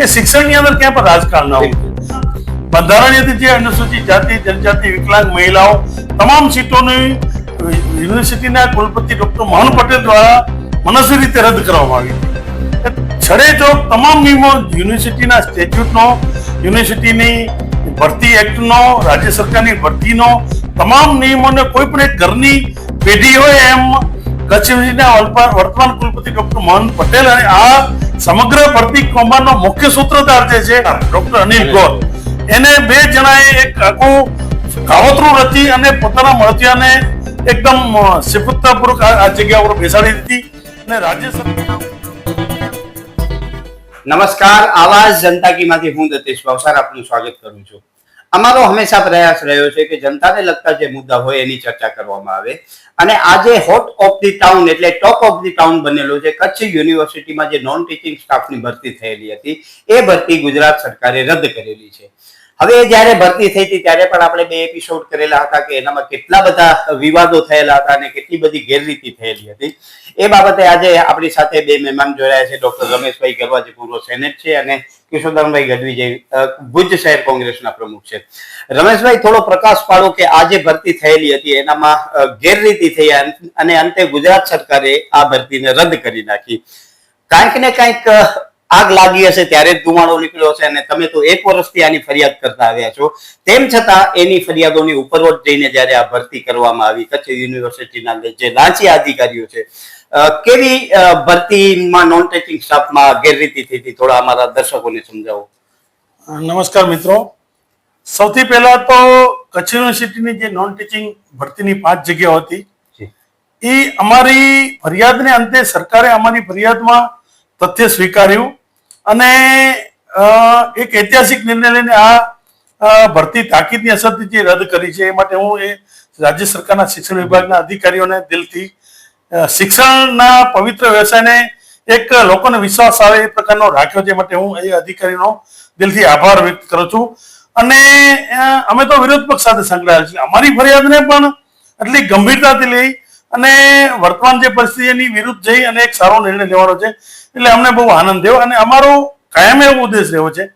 કે શિક્ષણની અંદર ક્યાં પણ રાજકારણ હોવું બંધારણીય જે અનુસૂચિત જાતિ, જનજાતિ, વિકલાંગ, મહિલાઓ તમામ સીટોની યુનિવર્સિટીના કુલપતિ ડોક્ટર મોહન પટેલ દ્વારા મનસ્વી રીતે રદ કરવામાં આવી છડે ચોક તમામ નિયમો યુનિવર્સિટીના સ્ટેચ્યુટનો, યુનિવર્સિટીની ભરતી એક્ટનો, રાજ્ય સરકારની ભરતીનો, તમામ નિયમોને કોઈ પણ એક ઘરની પેઢી હોય એમ કચ્છ યુનિવર્સિટીના વર્તમાન- કુલપતિ ડોક્ટર મોહન પટેલ અને આ સમગ્ર ભરતી કૌભાંડનો મુખ્ય સૂત્રધાર જે છે ડોક્ટર અનિલ ગોર. એને બે જણાએ એક આખું કાવતરું રચી અને પોતાના મળતિયાને એકદમ સિફતતાપૂર્વક આ જગ્યા ઉપર બેસાડી દીધી અને રાજ્ય સરકાર નમસ્કાર આવાજ જનતા કી માંથી હું દતેશ ભાવસાર આપનું સ્વાગત કરું છું. અમારો હંમેશા પ્રયાસ રહ્યો છે કે જનતાને લગતા જે મુદ્દા હોય એની ચર્ચા કરવામાં આવે. અને આજે હોટ ઓફ ધી ટાઉન એટલે ટોપ ઓફ ધી ટાઉન બનેલો છે. કચ્છ યુનિવર્સિટીમાં જે નોન ટીચિંગ સ્ટાફની ભરતી થયેલી હતી, એ ભરતી ગુજરાત સરકારે રદ કરેલી છે. હવે જ્યારે ભરતી થઈ હતી, ત્યારે પણ આપણે બે એપિસોડ કરેલા હતા કે એનામાં કેટલા બધા વિવાદો થયેલા હતા અને કેટલી બધી ગેરરીતિ થયેલી હતી. એ બાબતે આજે આપણી સાથે બે મહેમાન જોડાયા છે, ડોક્ટર રમેશભાઈ ગરવાજી, પૂર્વ સેનેટ છે અને કિશોરદાનભાઈ ગઢવી જે ભુજ શહેર કોંગ્રેસના પ્રમુખ છે. રમેશભાઈ, થોડો પ્રકાશ પાડો કે આ જે ભરતી થયેલી હતી, એનામાં ગેરરીતિ થઈ અને અંતે ગુજરાત સરકારે આ ભરતીને રદ કરી નાખી. કાંઈક ને કાંઈક આગ લાગી હશે ત્યારે જ ધુમાડો નીકળ્યો હશે અને તમે તો એક વર્ષથી આની ફરિયાદ કરતા આવ્યા છો. તેમ છતાં એની ફરિયાદોની ઉપરવટ જઈને જ્યારે આ ભરતી કરવામાં આવી કચ્છ યુનિવર્સિટીના જે લાંચી અધિકારીઓ છે કેવી ભરતીમાં નોન ટેચિંગ સ્ટાફમાં ગેરરીતિ થઈ હતી? થોડા અમારા દર્શકોને સમજાવો. નમસ્કાર મિત્રો. સૌથી પહેલા તો કચ્છ યુનિવર્સિટીની જે નોન ટીચિંગ ભરતીની પાંચ જગ્યાઓ હતી એ અમારી ફરિયાદને અંતે સરકારે અમારી ફરિયાદમાં તથ્ય સ્વીકાર્યું. અને એક ઐતિહાસિક નિર્ણય લઈને આ ભરતી તાકીદની અસરથી જે રદ કરી છે, એ માટે હું એ રાજ્ય સરકારના શિક્ષણ વિભાગના અધિકારીઓને દિલથી શિક્ષણના પવિત્ર વ્યવસાયને એક લોકોને વિશ્વાસ આવે એ પ્રકારનો રાખ્યો છે માટે હું એ અધિકારીનો દિલથી આભાર વ્યક્ત કરું છું. અને અમે તો વિરોધ પક્ષ સાથે સંકળાયેલા છીએ. અમારી ફરિયાદને પણ એટલી ગંભીરતાથી લઈ અને વર્તમાન જે પરિસ્થિતિની વિરુદ્ધ જઈ અને એક સારો નિર્ણય લેવાનો છે એટલે અમને બહુ આનંદ થયો અને અમારો કાયમ એવો ઉદ્દેશ રહ્યો છે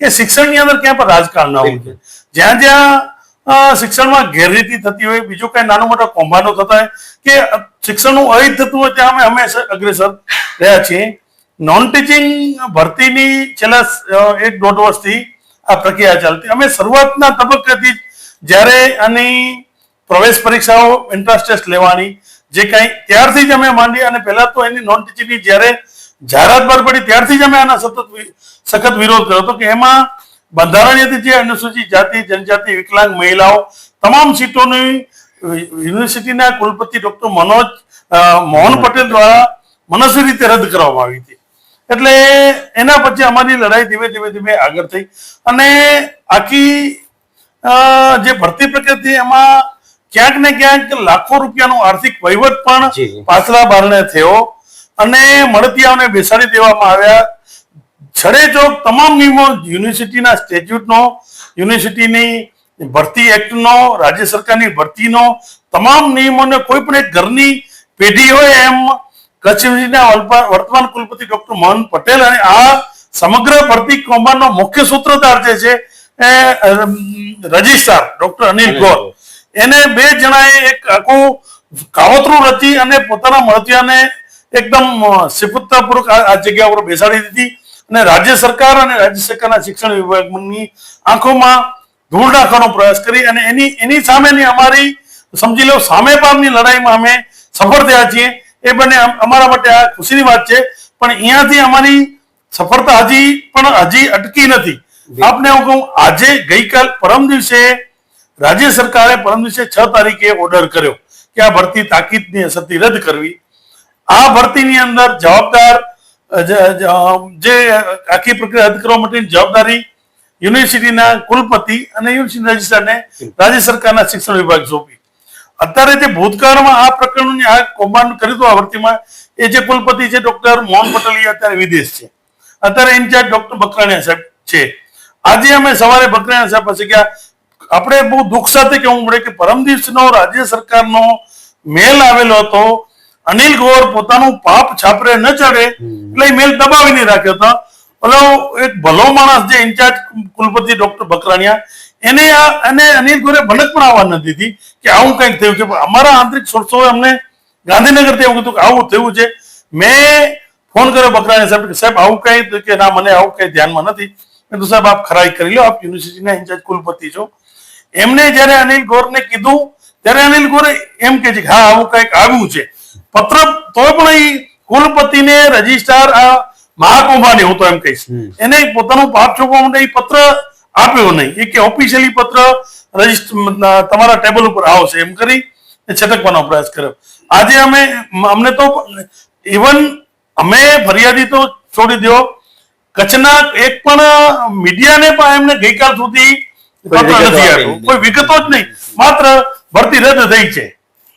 કે શિક્ષણની અંદર ક્યાં પણ રાજકારણ ના હોય જોઈએ. જ્યાં જ્યાં શિક્ષણમાં ગેરરીતિ થતી હોય, બીજું કઈ નાનો મોટો કૌભાંડો થતા હોય, કે શિક્ષણનું અહિત થતું હોય ત્યાં અમે હંમેશા અગ્રેસર રહ્યા છીએ. નોન ટીચિંગ ભરતીની છેલ્લા એક દોઢ વર્ષથી આ પ્રક્રિયા ચાલતી. અમે શરૂઆતના તબક્કેથી જ્યારે આની પ્રવેશ પરીક્ષાઓ એન્ટ્રન્સ ટેસ્ટ લેવાની જે કાંઈ ત્યારથી જ અમે માંડી અને પહેલા તો એની નોન ટીચિંગની જ્યારે જાહેરાત બહાર પડી ત્યારથી જ અમે આના સતત સખત વિરોધ કર્યો હતો કે એમાં બંધારણીય જે અનુસૂચિત જાતિ જનજાતિ વિકલાંગ મહિલાઓ તમામ સીટોની યુનિવર્સિટીના કુલપતિ ડોક્ટર મનોજ મોહન પટેલ દ્વારા મનસ્વી રીતે રદ કરવામાં આવી હતી. એટલે એના પછી અમારી લડાઈ ધીમે ધીમે ધીમે આગળ થઈ અને આખી જે ભરતી પ્રક્રિયા હતી એમાં ક્યાંક ને ક્યાંક લાખો રૂપિયાનો આર્થિક વહીવટ પણ. પાછલા બારણે થયો. અને મળતિયાઓને બેસાડી દેવામાં આવ્યા છડે ચોક તમામ નિયમો યુનિવર્સિટીના સ્ટેચ્યુટનો યુનિવર્સિટીની ભરતી એક્ટનો રાજ્ય સરકારની ભરતીનો તમામ નિયમોને કોઈ પણ એક ઘરની પેઢી હોય એમ કચ્છ યુનિવર્સિટીના વર્તમાન- કુલપતિ ડોક્ટર મોહન પટેલ અને આ સમગ્ર ભરતી કૌભાંડનો મુખ્ય સૂત્રધાર જે છે એ રજિસ્ટ્રાર ડોક્ટર અનિલ ગોર. એને બે જણાએ એક આખું કાવતરું રચી અને પોતાના મળતિયાને એકદમ સિફતતાપૂર્વક આ આ જગ્યા ઉપર બેસાડી દીધી અને રાજ્ય સરકાર અને રાજ્ય સરકારના શિક્ષણ વિભાગની આંખોમાં ધૂળ નાખવાનો પ્રયાસ કરી અને એની એની સામેની અમારી, સમજી લો, સામે પામની લડાઈમાં અમે સફળ થયા છીએ. એ બંને અમારા માટે આ ખુશીની વાત છે. પણ અહીંયાથી અમારી સફળતા હજી પણ હજી અટકી નથી. આપને હું કહું, આજે ગઈકાલ પરમ દિવસે રાજ્ય સરકારે પરમ દિવસે છ તારીખે ઓર્ડર કર્યો કે આ ભરતી તાકીદની અસરથી રદ કરવી. આ ભરતીની અંદર જવાબદાર જ- આખી પ્રક્રિયા રદ કરવા માટેની જવાબદારી યુનિવર્સિટીના કુલપતિ અને યુનિવર્સિટી રજિસ્ટ્રારને રાજ્ય સરકારના શિક્ષણ વિભાગ સોંપી. અત્યારે જે ભૂતકાળમાં આ પ્રકરણની આ કૌભાંડ કર્યું હતું આ ભરતીમાં, એ જે કુલપતિ છે ડોક્ટર મોહન પટેલ અત્યારે વિદેશ છે. અત્યારે ઇન્ચાર્જ ડોક્ટર બકરાણીયા સાહેબ છે. આજે અમે સવારે બકરાણીયા સાહેબ પાસે ગયા. આપણે બહુ દુઃખ સાથે કહેવું પડે કે પરમ દિવસનો રાજ્ય સરકારનો મેલ આવેલો હતો અનિલ ગોર પોતાનું પાપ છાપરે ન ચડે એટલે મેલ દબાવીને રાખ્યો હતો. ઓલો એક ભલો માણસ જે ઇન્ચાર્જ કુલપતિ ડોક્ટર બકરાણિયા એને આ અને અનિલ ગોરે ભનક પણ આવવા નથી દીધી કે આવું કંઈક થયું છે. અમારા આંતરિક સોર્સોએ અમને ગાંધીનગરથી એવું કીધું કે આવું થયું છે. મેં ફોન કર્યો બકરાણી સાહેબ કે સાહેબ આવું કંઈ કે ના મને આવું કંઈ ધ્યાનમાં નથી. મેં તો સાહેબ આપ ખરાઈ કરી લો આપ યુનિવર્સિટીના ઇન્ચાર્જ કુલપતિ છો. એમને જ્યારે અનિલ ગોરને કીધું ત્યારે અનિલ ગોરે એમ કે છે કે હા આવું કંઈક આવ્યું છે. પત્ર તો પણ એ કુલપતિને રજિસ્ટ્રાર આ મહાકુંભાની હું તો એમ કહીશ. એને પોતાનું પાપ છોકવા માટે એ પત્ર આપ્યો નહીં. એ કે ઓફિશિયલી પત્ર તમારા ટેબલ ઉપર આવશે એમ કરી છટકવાનો પ્રયાસ કર્યો. આજે અમે અમને તો ઇવન અમે ફરિયાદી તો છોડી દો કચ્છના એક પણ મીડિયાને પણ એમને ગઈકાલ સુધી પત્ર નથી આપી આપ્યો. કોઈ વિગતો જ નહીં. માત્ર ભરતી રદ થઈ છે.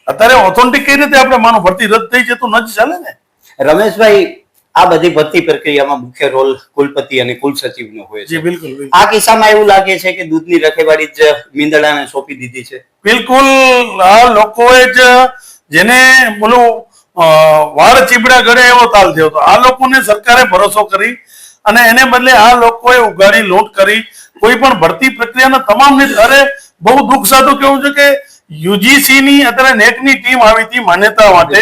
અત્યારે ઓથોન્ટિક કઈ રીતે આપણે માનો ભરતી રદ થઈ છે તો ચાલે ને? રમેશભાઈ આ બધી ભરતી પ્રક્રિયામાં મુખ્ય રોલ કુલપતિ અને કુલસચિવનો હોય છે. બિલકુલ. આ કિસ્સામાં એવું લાગે છે કે દૂધની રખેવાળી જ મીંદડાને સોંપી દીધી છે. બિલકુલ આ લોકોએ જ જેને બોલો વાળ ચીબડા ગળે એવો તાલ થયો હતો. આ લોકોને સરકારે ભરોસો કરી અને એને બદલે આ લોકોએ ઉગાડી લૂંટ કરી. કોઈ પણ ભરતી પ્રક્રિયાના તમામ ને અરે બહુ દુઃખ સાધુ કેવું છે કે યુજીસી ની અત્યારે નેટની ટીમ આવી હતી માન્યતા માટે.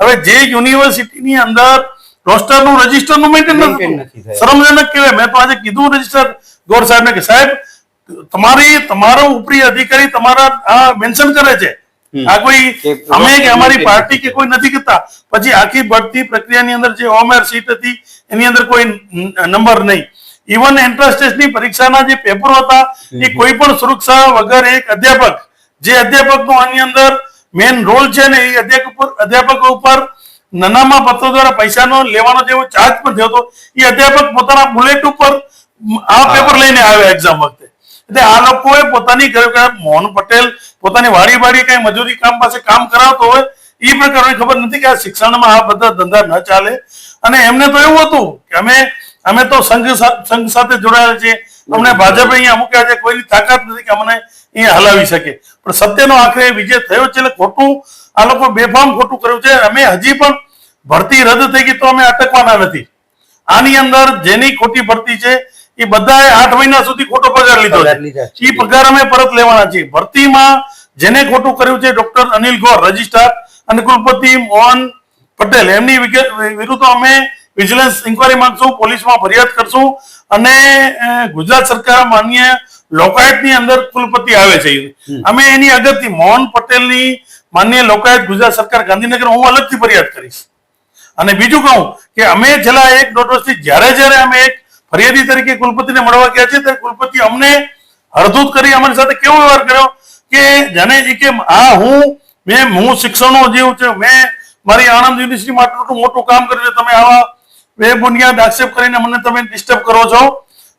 હવે જે યુનિવર્સિટીની અંદર રોસ્ટરનું રજિસ્ટરનું મેન્ટેન નથી શરમજનક કહેવાય. મેં તો આજે કીધું રજિસ્ટર ગોર સાહેબને કે સાહેબ તમારી તમારો ઉપરી અધિકારી તમારા આ મેન્શન કરે છે. આ કોઈ અમે કે અમારી પાર્ટી કે કોઈ નથી કરતા. પછી આખી ભરતી પ્રક્રિયાની અંદર જે ઓમેર સીટ હતી એની અંદર કોઈ નંબર નહીં. ઇવન એન્ટ્રન્સ ટેસ્ટની પરીક્ષાના જે પેપરો હતા એ કોઈ પણ સુરક્ષા વગર એક અધ્યાપક જે અધ્યાપકનો આની અંદર મેન રોલ છે ને એ અધ્યાપક ઉપર અધ્યાપકો ઉપર નાનામાં પત્રો દ્વારા પૈસાનો લેવાનો જેવો ચાર્જ પણ થયો હતો એ અધ્યાપક પોતાના બુલેટ ઉપર આ પેપર લઈને આવ્યા એક્ઝામ વખતે. એટલે આ લોકોએ પોતાની ઘરે મોહન પટેલ પોતાની વાડી વાડી કઈ મજૂરી કામ પાસે કામ કરાવતો હોય એ પ્રકારની ખબર નથી કે આ શિક્ષણમાં આ બધા ધંધા ન ચાલે. અને એમને તો એવું હતું કે અમે અમે તો સંઘ સંઘ સાથે જોડાયેલા છીએ. અમને ભાજપે અહીંયા મૂક્યા છે કોઈની તાકાત નથી કે અમને અહીંયા હલાવી શકે. પણ સત્યનો આખરે વિજય થયો છે એટલે ખોટું આ લોકો બેફામ ખોટું કર્યું છે. અમે હજી પણ ભરતી રદ થઈ ગઈ તો અમે અટકવાના નથી. આની અંદર જેની ખોટી ભરતી છે એ બધાએ આઠ મહિના સુધી ખોટો પગાર લીધો છે. એ પગાર અમે પરત લેવાના છીએ. ભરતીમાં જેને ખોટું કર્યું છે ડોક્ટર અનિલ ગોર રજિસ્ટ્રાર અને કુલપતિ મોહન પટેલ એમની વિરુદ્ધ અમે વિજિલન્સ ઇન્કવાયરી માંગશું પોલીસમાં ફરિયાદ કરશું અને ગુજરાત સરકાર માન્ય લોકાયતની અંદર કુલપતિ આવે છે. અમે એની અગત્ય મોહન પટેલની માન્ય લોકાયત ગુજરાત સરકાર ગાંધીનગર હું અલગથી ફરિયાદ કરીશ. અને બીજું કહું કે અમે છેલ્લા એક દોઢ વર્ષથી જ્યારે જ્યારે અમે એક ફરિયાદી તરીકે કુલપતિને મળવા ગયા છે ત્યારે કુલપતિ અમને હરધૂત કરી અમારી સાથે કેવો વ્યવહાર કર્યો કે જાણે એ કે આ હું મેં હું શિક્ષણનો જીવ છે મેં મારી આણંદ યુનિવર્સિટીમાં આટલું મોટું કામ કર્યું છે તમે આવા બે બુનિયાદ આક્ષેપ કરીને મને તમે ડિસ્ટર્બ કરો છો.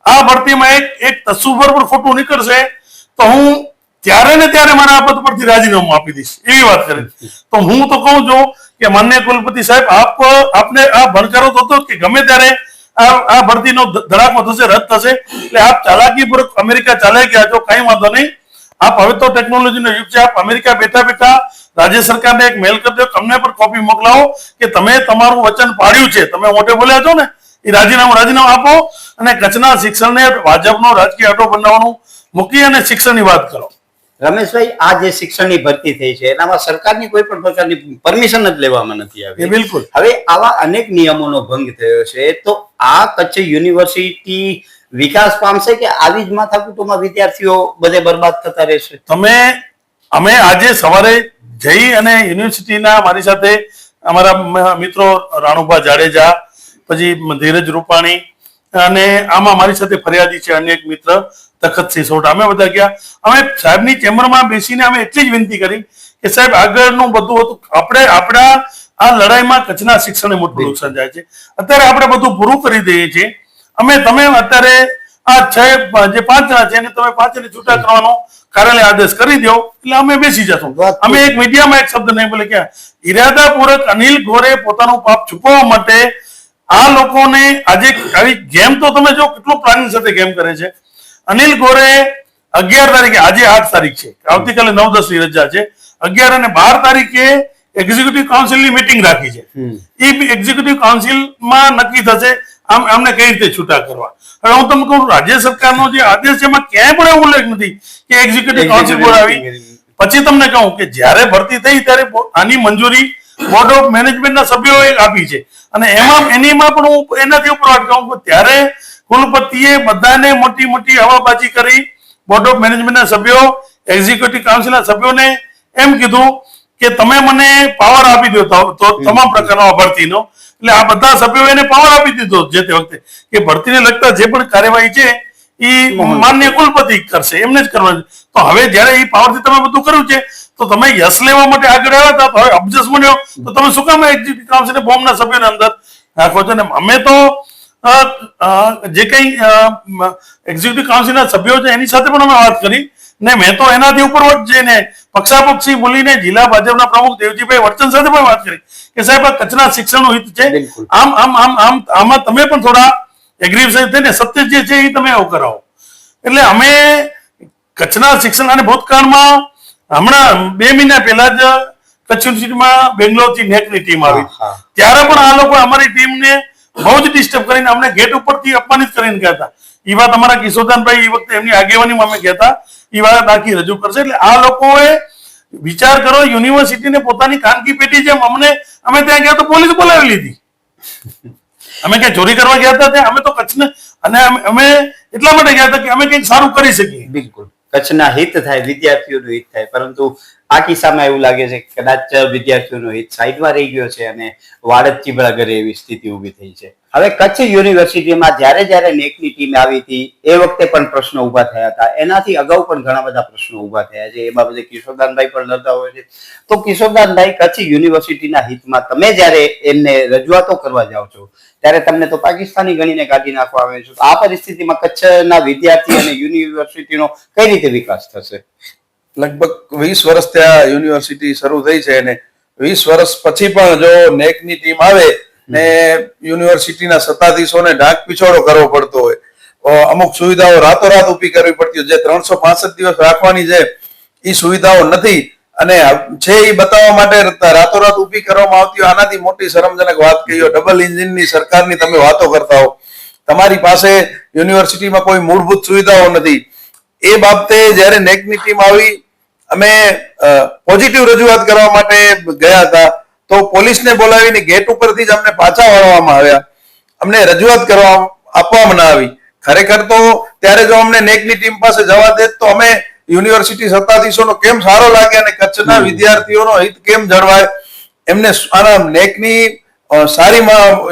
આ ભરતીમાં એક એક તસુભર પણ ખોટું નીકળશે, તો હું ત્યારે ને ત્યારે મારા આ પદ પરથી રાજીનામું આપી દઈશ. એવી વાત કરે તો હું તો કહું છું કે માન્ય કુલપતિ સાહેબ, આપ આપને આ ભણકારો થતો કે ગમે ત્યારે આ આ ભરતીનો ધડાકો થશે, રદ થશે. એટલે આપ ચાલાકીપૂર્વક અમેરિકા ચાલે ગયા છો, કઈ વાંધો નહીં. આપ હવે તો ટેકનોલોજીનો યુગ છે. આપ અમેરિકા બેઠા બેઠા રાજ્ય સરકારને એક મેલ કરી દો. અમને પણ કોપી મોકલાવો કે તમે તમારું વચન પાડ્યું છે. તમે મોટે બોલ્યા છો ને? એ રાજીનામું રાજીનામું આપો અને કચ્છના શિક્ષણને ભાજપનો રાજકીય આટો બનાવવાનું મૂકી અને શિક્ષણની વાત કરો. રમેશભાઈ આ જે શિક્ષણની ભરતી થઈ છે એનામાં સરકારની કોઈ પણ પ્રકારની પરમિશન જ લેવામાં નથી આવી. બિલકુલ. હવે આવા અનેક નિયમોનો ભંગ થયો છે તો આ કચ્છ યુનિવર્સિટી વિકાસ પામશે કે આવી જ માથાકૂટોમાં વિદ્યાર્થીઓ બધે બરબાદ થતા રહેશે? તમે અમે આજે સવારે જઈ અને યુનિવર્સિટીના મારી સાથે અમારા મિત્રો રાણુભા જાડેજા પછી ધીરજ રૂપાણી અને આમાં મારી સાથે ફરિયાદી છે અન્ય એક મિત્ર તખતસિંહ સોઢા. અમે બધા ગયા. અમે સાહેબની ચેમ્બરમાં બેસીને અમે એટલી જ વિનંતી કરી કે સાહેબ આગળનું બધું હતું. આપણે આપણા આ લડાઈમાં કચ્છના શિક્ષણને મોટું નુકસાન જાય છે. અત્યારે આપણે બધું પૂરું કરી દઈએ છીએ. અમે તમે અત્યારે આ છ જે પાંચ જણા છે એને તમે પાંચ છૂટા કરવાનો કાર્યાલય આદેશ કરી દો. એટલે અમે બેસી જશું. અમે એક મીડિયામાં એક શબ્દ નહીં બોલે. કે ઇરાદાપૂર્વક અનિલ ગોરે પોતાનું પાપ છુપાવવા માટે આ લોકોને આજે આવી ગેમ તો તમે જો કેટલું પ્લાનિંગ સાથે ગેમ કરે છે? અનિલ ગોરે અગિયાર તારીખે આજે આઠ તારીખ છે આવતીકાલે નવ દસની રજા છે અગિયાર અને બાર તારીખે એક્ઝિક્યુટિવ કાઉન્સિલની મીટિંગ રાખી છે. એ એક્ઝિક્યુટિવ કાઉન્સિલમાં નક્કી થશે આમ આમને કઈ રીતે છૂટા કરવા. હવે હું તમને કહું રાજ્ય સરકારનો જે આદેશ છે એમાં ક્યાંય પણ એવું ઉલ્લેખ નથી કે એક્ઝિક્યુટિવ કાઉન્સિલ બોલાવી. પછી તમને કહું કે જ્યારે ભરતી થઈ ત્યારે આની મંજૂરી બોર્ડ ઓફ મેનેજમેન્ટના સભ્યોએ આપી છે. અને એમાં એનીમાં પણ હું એનાથી ઉપર કહું કે ત્યારે કુલપતિએ બધાને મોટી મોટી હવાબાજી કરી. બોર્ડ ઓફ મેનેજમેન્ટના સભ્યો એક્ઝિક્યુટિવ કાઉન્સિલના સભ્યોને એમ કીધું કે તમે મને પાવર આપી દો તો તમામ પ્રકારનો ભરતીનો એટલે આ બધા સભ્યો એને પાવર આપી દીધો જે તે વખતે. કે ભરતીને લગતા જે પણ કાર્યવાહી છે એ માન્ય કુલપતિ કરશે. એમને જ કરવાનું છે. તો હવે જયારે એ પાવરથી તમે બધું કર્યું છે તો તમે યશ લેવા માટે આગળ આવ્યા હતા? હવે અબજસ બન્યો. તો તમે શું કામ એક્ઝિટ કાઉન્સિલ બોમ્બના સભ્યોને અંદર નાખો છો? ને અમે તો જે કઈ એક્ઝિક્યુટિવ કાઉન્સિલના સભ્યો છે એની સાથે પણ અમે વાત કરી. ને મેં તો એનાથી ઉપર જઈને પક્ષાપક્ષી બોલીને જિલ્લા ભાજપના પ્રમુખ દેવજીભાઈ વર્ચન સાથે પણ વાત કરી કે સાહેબ આ કચ્છના શિક્ષણનું હિત છે. આમ આમ આમ આમ આમાં તમે પણ થોડા એગ્રીવ થઈને સત્ય જે છે એ તમે એવું કરાવો. એટલે અમે કચ્છના શિક્ષણ અને ભૂતકાળમાં હમણાં બે મહિના પહેલા જ કચ્છ યુનિવર્સિટીમાં બેંગ્લોરથી નેટની ટીમ આવી. ત્યારે પણ આ લોકો અમારી ટીમને બહુ જ ડિસ્ટર્બ કરીને અમને ગેટ ઉપરથી અપમાનિત કરીને કહેતા હતા. એ વાત અમારા કિશોરદાનભાઈ એ વખતે એમની આગેવાનીમાં અમે કહેતા હતા. એ વાત આખી રજૂ કરશે. એટલે આ લોકોએ વિચાર કરો યુનિવર્સિટીને પોતાની ખાનગી પેટી જેમ અમને અમે ત્યાં ગયા તો પોલીસ બોલાવી લીધી. અમે ક્યાં ચોરી કરવા ગયા હતા ત્યાં? અમે તો કચ્છને અને અમે- અમે એટલા માટે ગયા હતા કે અમે કંઈક સારું કરી શકીએ. બિલકુલ. કચ્છના હિત થાય વિદ્યાર્થીઓનું હિત થાય પરંતુ આ કિસ્સામાં એવું લાગે છે કદાચ વિદ્યાર્થીઓનો હિત સાઈડમાં રહી ગયો છે અને વાડજ ચીબડા ઘરે એવી સ્થિતિ ઊભી થઈ છે. હવે કચ્છ યુનિવર્સિટીમાં જ્યારે જ્યારે નેકની ટીમ આવી હતી, એ વખતે પણ પ્રશ્નો ઊભા થયા હતા. એનાથી અગાઉ પણ ઘણા બધા પ્રશ્નો ઊભા થયા છે. એ બાબતે કિશોરદાનભાઈ પણ લડતા હોય છે. તો કિશોરદાનભાઈ, કચ્છ યુનિવર્સિટીના હિતમાં તમે જ્યારે એમને રજૂઆતો કરવા જાઓ છો, ત્યારે તમને તો પાકિસ્તાની ગણીને કાઢી નાખવા આવે છે. આ પરિસ્થિતિમાં કચ્છના વિદ્યાર્થી અને યુનિવર્સિટીનો કઈ રીતે વિકાસ થશે? લગભગ વીસ વર્ષ ત્યાં યુનિવર્સિટી શરૂ થઈ છે અને વીસ વર્ષ પછી પણ જો નેકની ટીમ આવે ને યુનિવર્સિટીના સત્તાધીશોને ઢાંક પીછોડો કરવો પડતો હોય. અમુક સુવિધાઓ રાતોરાત ઊભી કરવી પડતી હોય. જે ત્રણસો પાસઠ દિવસ રાખવાની છે એ સુવિધાઓ નથી. અને છે એ બતાવવા માટે રાતોરાત ઊભી કરવામાં આવતી હોય, આનાથી મોટી શરમજનક વાત કહી હોય ડબલ ઇન્જિનની સરકારની તમે વાતો કરતા હો. તમારી પાસે યુનિવર્સિટીમાં કોઈ મૂળભૂત સુવિધાઓ નથી. એ બાબતે જ્યારે નેકની ટીમ આવી અમે પોઝિટિવ રજૂઆત કરવા માટે ગયા હતા. તો પોલીસને બોલાવીને ગેટ ઉપરથી જ અમને પાછા વાળવામાં આવ્યા. અમને રજૂઆત કરવા આપવામાં ના આવી. ખરેખર તો ત્યારે જો અમને નેકની ટીમ પાસે જવા દે તો અમે યુનિવર્સિટી સત્તાધીશોનો કેમ સારો લાગે અને કચ્છના વિદ્યાર્થીઓનો હિત કેમ જળવાય? એમને આના નેકની સારી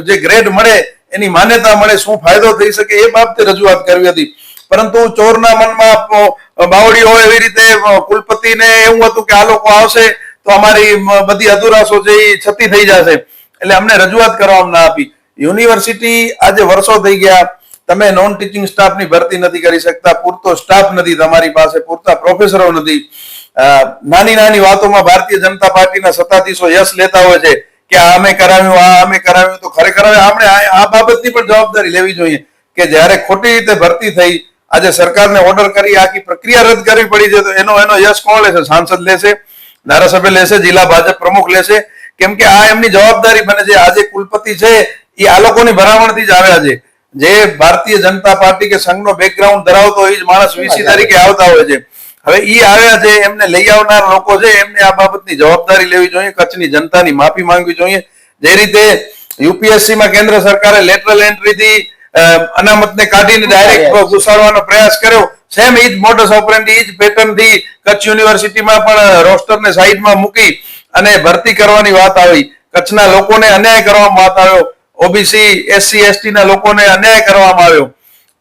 જે ગ્રેડ મળે એની માન્યતા મળે શું ફાયદો થઈ શકે એ બાબતે રજૂઆત કરવી હતી. પરંતુ ચોરના મનમાં હોય એવી રીતે કુલપતિને એવું હતું કે આ લોકો આવશે તો અમારી બધી અધુરાશો છે એ છતી થઈ જશે. એટલે અમને રજૂઆત કરવામાં ના આપી. યુનિવર્સિટી આજે વર્ષો થઈ ગયા. તમે નોન ટીચિંગ સ્ટાફની ભરતી નથી કરી શકતા. પૂરતો સ્ટાફ નથી તમારી પાસે. પૂરતા પ્રોફેસરો નથી. નાની નાની વાતોમાં ભારતીય જનતા પાર્ટીના સત્તાધીશો યશ લેતા હોય છે કે આ અમે કરાવ્યું, આ અમે કરાવ્યું. તો ખરેખર આપણે આ બાબતની પણ જવાબદારી લેવી જોઈએ કે જ્યારે ખોટી રીતે ભરતી થઈ આજે સરકારને ઓર્ડર કરી આખી પ્રક્રિયા રદ કરવી પડી છે તો એનો એનો યશ કોણ લેશે? સાંસદ લેશે ધારાસભ્ય લેશે જિલ્લા ભાજપ પ્રમુખ લેશે. કેમ કે આ એમની જવાબદારી બને છે. આજે કુલપતિ છે એ આ લોકોની ભલામણથી જ આવ્યા છે જે ભારતીય જનતા પાર્ટી કે સંઘનો બેકગ્રાઉન્ડ ધરાવતો એ જ માણસ વીસી તરીકે આવતા હોય છે. હવે ઈ આવ્યા છે એમને લઈ આવનાર લોકો છે એમને આ બાબતની જવાબદારી લેવી જોઈએ કચ્છની જનતાની માફી માંગવી જોઈએ. જે રીતે યુપીએસસીમાં કેન્દ્ર સરકારે લેટરલ એન્ટ્રીથી અનામતને કાઢીને ડાયરેક્ટ ઘુસાડવાનો પ્રયાસ કર્યો. સેમ ઈ જ મોટસ ઓપરેન્ડી ઈ જ પેટર્નથી કચ્છ યુનિવર્સિટીમાં પણ રોસ્ટરને સાઈડમાં મૂકી અને ભરતી કરવાની વાત આવી. કચ્છના લોકોને અન્યાય કરવામાં વાત આવ્યો. ઓબીસી એસસી એસટી ના લોકોને અન્યાય કરવામાં આવ્યો.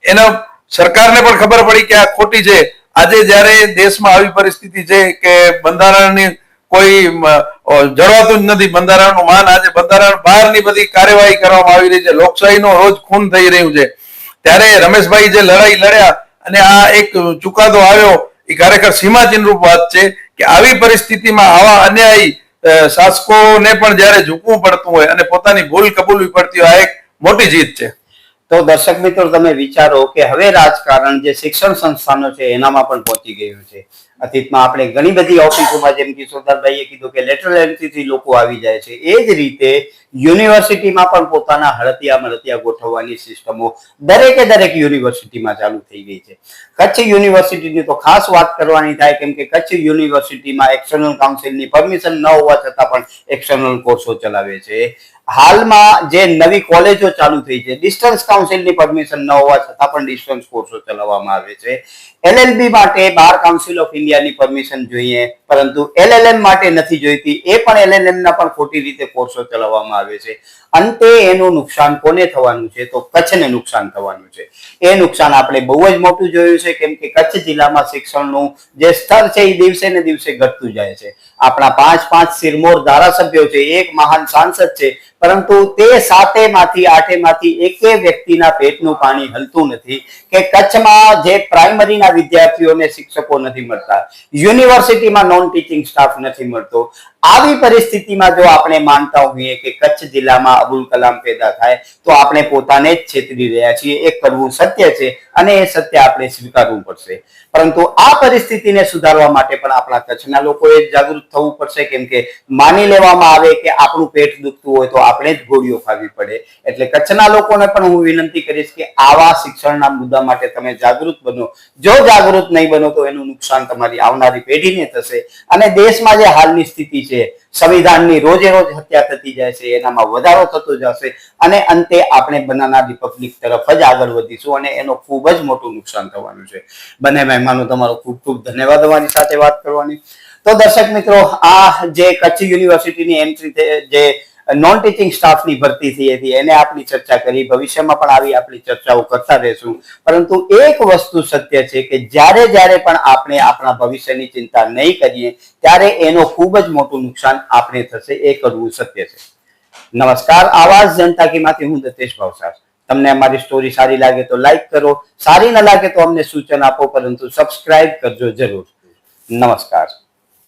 એનો સરકારને પણ ખબર પડી કે આ ખોટી છે. આજે જ્યારે દેશમાં આવી પરિસ્થિતિ છે કે બંધારણની કોઈ જળવાતું જ નથી. બંધારણનું માન આજે બંધારણ બહારની બધી કાર્યવાહી કરવામાં આવી રહી છે. લોકશાહીનો રોજ ખૂન થઈ રહ્યું છે. ત્યારે રમેશભાઈ જે લડાઈ લડ્યા અને આ એક ચુકાદો આવ્યો, એ ખરેખર સીમાચિહ્નરૂપ વાત છે કે આવી પરિસ્થિતિમાં આવા અન્યાયી શાસકોને પણ જ્યારે ઝૂકવું પડતું હોય અને પોતાની ભૂલ કબૂલવી પડતી હોય, આ એક મોટી જીત છે. તો દર્શક મિત્રો, તમે વિચારો કે હવે રાજકારણ જે શિક્ષણ સંસ્થાનો છે, એનામાં પણ પહોંચી ગયું છે. અતીતમાં આપણે ઘણી બધી ઓફિસોમાં જેમ કે સોદારભાઈએ કીધું કે લેટરલ એન્ટ્રીથી લોકો આવી જાય છે. એ જ રીતે યુનિવર્સિટીમાં પણ પોતાના હળતિયા મળતિયા ગોઠવવાની સિસ્ટમો દરેકે દરેક યુનિવર્સિટીમાં ચાલુ થઈ ગઈ છે. કચ્છ યુનિવર્સિટીની તો ખાસ વાત કરવાની થાય કેમ કે કચ્છ યુનિવર્સિટીમાં એક્સટર્નલ કાઉન્સિલની પરમિશન ન હોવા છતાં પણ એક્સટર્નલ કોર્સો ચલાવે છે. હાલમાં જે નવી કોલેજો ચાલુ થઈ છે ડિસ્ટન્સ કાઉન્સિલની પરમિશન ન હોવા છતાં પણ ડિસ્ટન્સ કોર્સો ચલાવવામાં આવે છે. એલએલબી માટે બાર કાઉન્સિલ ઓફ ઇન્ડિયાની પરમિશન જોઈએ, પરંતુ એલએલએમ માટે નથી જોઈતી. એ પણ એલએલએમ પણ ખોટી રીતે કોર્સો ચલાવવામાં આવે છે. અંતે એનું નુકસાન કોને થવાનું છે? તો કચ્છને નુકસાન થવાનું છે. એ નુકસાન આપણે બહુ જ મોટું જોયું છે, કેમ કે કચ્છ જિલ્લામાં શિક્ષણનું જે સ્તર છે, એ દિવસે ને દિવસે ઘટતું જાય છે. આપણા પાંચ પાંચ સિરમોર ધારાસભ્યો છે, એક મહાન સાંસદ છે, પરંતુ તે સાતે માંથી આઠે માંથી એકે વ્યક્તિના પેટનું પાણી હલતું નથી કે કચ્છમાં જે પ્રાઇમરીના વિદ્યાર્થીઓને શિક્ષકો નથી મળતા. યુનિવર્સિટીમાં નોન ટીચિંગ સ્ટાફ નથી મળતો. આવી પરિસ્થિતિમાં જો આપણે માનતા હોઈએ કે કચ્છ જિલ્લામાં અબુલ કલામ પેદા થાય, તો આપણે પોતાને જ છેતરી રહ્યા છીએ. એ કરવું સત્ય છે અને એ સત્ય આપણે સ્વીકારવું પડશે. પરંતુ આ પરિસ્થિતિને સુધારવા માટે પણ આપણા કચ્છના લોકોએ જાગૃત થવું પડશે. કેમ કે માની લેવામાં આવે કે આપણું પેટ દુખતું હોય તો આપણે જ ગોળીઓ ખાવી પડે. એટલે કચ્છના લોકોને પણ હું વિનંતી કરીશ કે આવા શિક્ષણના મુદ્દા માટે તમે જાગૃત બનો. જો જાગૃત નહીં બનો તો એનું નુકસાન તમારી આવનારી પેઢીને થશે. અને દેશમાં જે હાલની સ્થિતિ છે. સંવિધાનની રોજે રોજ હત્યા થતી જાય છે, એનામાં વધારો થતો જશે અને અંતે આપણે બનાના રિપબ્લિક તરફ જ આગળ વધીશું અને એનો ખૂબ જ મોટું નુકસાન થવાનું છે. બંને મહેમાનો, તમારો ખૂબ ખૂબ ધન્યવાદ અમારી સાથે વાત કરવાની. તો દર્શક મિત્રો, આ જે કચ્છ યુનિવર્સિટીની એન્ટ્રી જે નોન ટીચિંગ સ્ટાફની ભરતી થઈ હતી, એને આપણી ચર્ચા કરી, ભવિષ્યમાં પણ આવી આપણી ચર્ચાઓ કરતા રહેશું. પરંતુ એક વસ્તુ સત્ય છે કે જ્યારે જ્યારે પણ આપણે આપણા ભવિષ્યની ચિંતા નહીં કરીએ, ત્યારે એનો ખૂબ જ મોટું નુકસાન આપણે થશે, એ કરવું સત્ય છે. નમસ્કાર, આવાજ જનતા માંથી હું દતેશ ભાવસાર. તમને અમારી સ્ટોરી સારી લાગે તો લાઈક કરો, સારી ન લાગે તો અમને સૂચન આપો, પરંતુ સબસ્ક્રાઇબ કરજો જરૂર. નમસ્કાર.